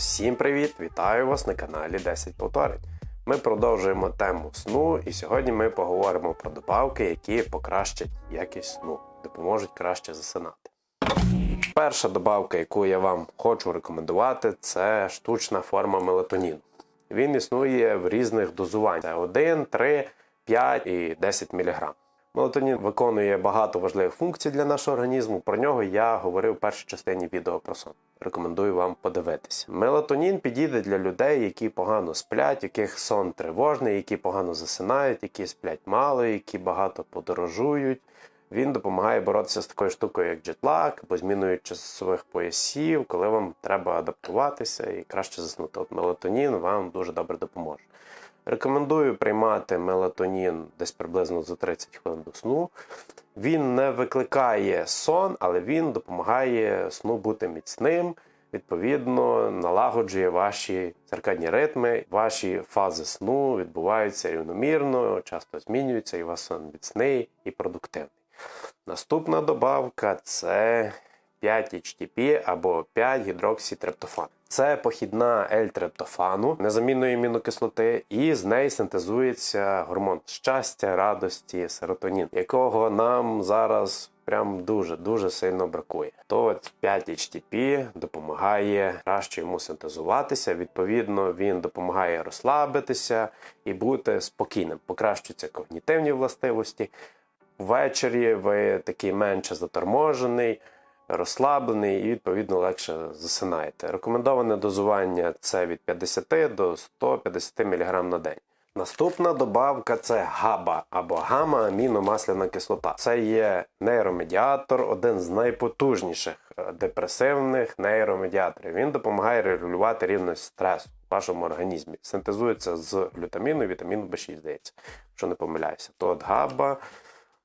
Всім привіт! Вітаю вас на каналі 10 повторень. Ми продовжуємо тему сну, і сьогодні ми поговоримо про добавки, які покращать якість сну, допоможуть краще засинати. Перша добавка, яку я вам хочу рекомендувати, це штучна форма мелатоніну. Він існує в різних дозуваннях: Це 1, 3, 5 і 10 мг. Мелатонін виконує багато важливих функцій для нашого організму. Про нього я говорив в першій частині відео про сон. Рекомендую вам подивитися. Мелатонін підійде для людей, які погано сплять, яких сон тривожний, які погано засинають, які сплять мало, які багато подорожують. Він допомагає боротися з такою штукою, як джетлаг, або зміною часових поясів, коли вам треба адаптуватися і краще заснути. От мелатонін вам дуже добре допоможе. Рекомендую приймати мелатонін десь приблизно за 30 хвилин до сну. Він не викликає сон, але він допомагає сну бути міцним. Відповідно, налагоджує ваші циркадні ритми, ваші фази сну відбуваються рівномірно, часто змінюються, і у вас сон міцний і продуктивний. Наступна добавка це 5-HTP або 5-гідроксітрептофан. Це похідна L-трептофану, незамінної амінокислоти, і з неї синтезується гормон щастя, радості, серотонін, якого нам зараз прям дуже-дуже сильно бракує. То от 5-HTP допомагає краще йому синтезуватися. Відповідно, він допомагає розслабитися і бути спокійним. Покращуються когнітивні властивості. Ввечері ви такий менше заторможений розслаблений і відповідно легше засинаєте. Рекомендоване дозування це від 50 до 150 мг на день. Наступна добавка це габа або гамма-аміномасляна кислота. Це є нейромедіатор, один з найпотужніших депресивних нейромедіаторів. Він допомагає регулювати рівність стресу в вашому організмі. Синтезується з глютаміну і вітаміну В6, здається, якщо не помиляюся. То от габа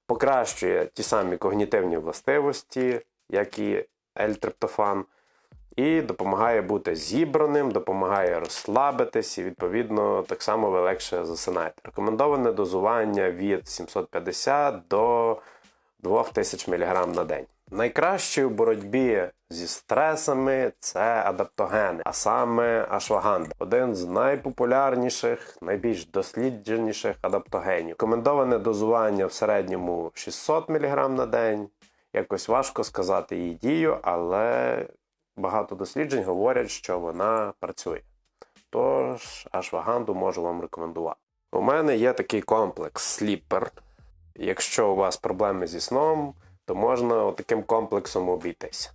покращує ті самі когнітивні властивості, як і L-триптофан, і допомагає бути зібраним, допомагає розслабитись, і відповідно так само ви легше засинаєте. Рекомендоване дозування від 750 до 2000 мг на день. Найкраще у боротьбі зі стресами це адаптогени, а саме ашваганда, один з найпопулярніших, найбільш дослідженіших адаптогенів. Рекомендоване дозування в середньому 600 мг на день. Якось важко сказати її дію, але багато досліджень говорять, що вона працює. Тож, ашваганду можу вам рекомендувати. У мене є такий комплекс сліпер. Якщо у вас проблеми зі сном, то можна таким комплексом обійтися.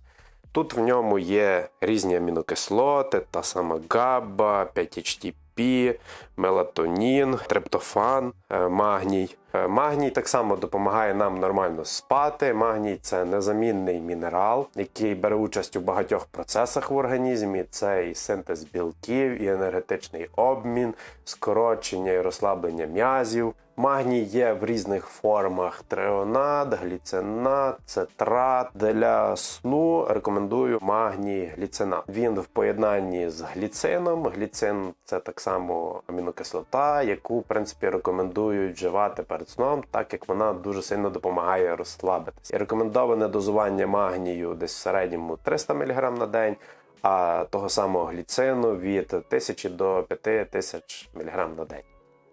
Тут в ньому є різні амінокислоти, та сама ГАБА, 5-HTP, мелатонін, триптофан, е, магній. Е, Магній так само допомагає нам нормально спати. Магній це незамінний мінерал, який бере участь у багатьох процесах в організмі. Це і синтез білків, і енергетичний обмін, скорочення і розслаблення м'язів. Магній є в різних формах: треонат, гліцинат, цитрат. Для сну рекомендую магній гліцинат. Він в поєднанні з гліцином. Гліцин це так само амінокислота, яку в принципі рекомендують вживати перед сном, так як вона дуже сильно допомагає розслабитися. І рекомендоване дозування магнію десь в середньому 300 мг на день. А того самого гліцину від 1000 до 5000 мг на день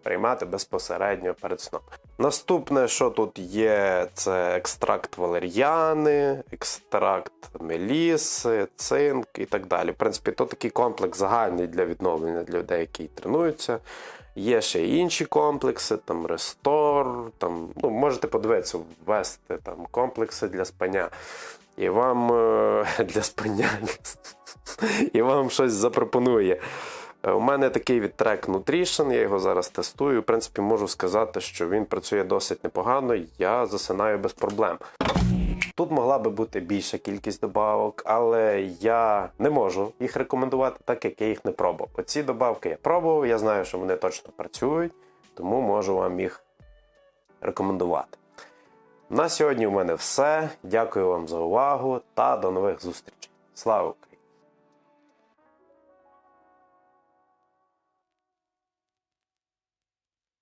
приймати безпосередньо перед сном. Наступне, що тут є, це екстракт валер'яни, екстракт меліси, цинк і так далі. В принципі, то такий комплекс загальний для відновлення для людей, які тренуються. Є ще інші комплекси, там рестор, там, ну, можете подивитися, ввести там комплекси для спання. І вам е, для спання і вам щось запропонує. Е, У мене такий від Track Nutrition, я його зараз тестую. В принципі, можу сказати, що він працює досить непогано, я засинаю без проблем. Тут могла би бути більша кількість добавок, але я не можу їх рекомендувати, так як я їх не пробував. Оці добавки я пробував, я знаю, що вони точно працюють, тому можу вам їх рекомендувати. На сьогодні у мене все. Дякую вам за увагу та до нових зустрічей. Слава!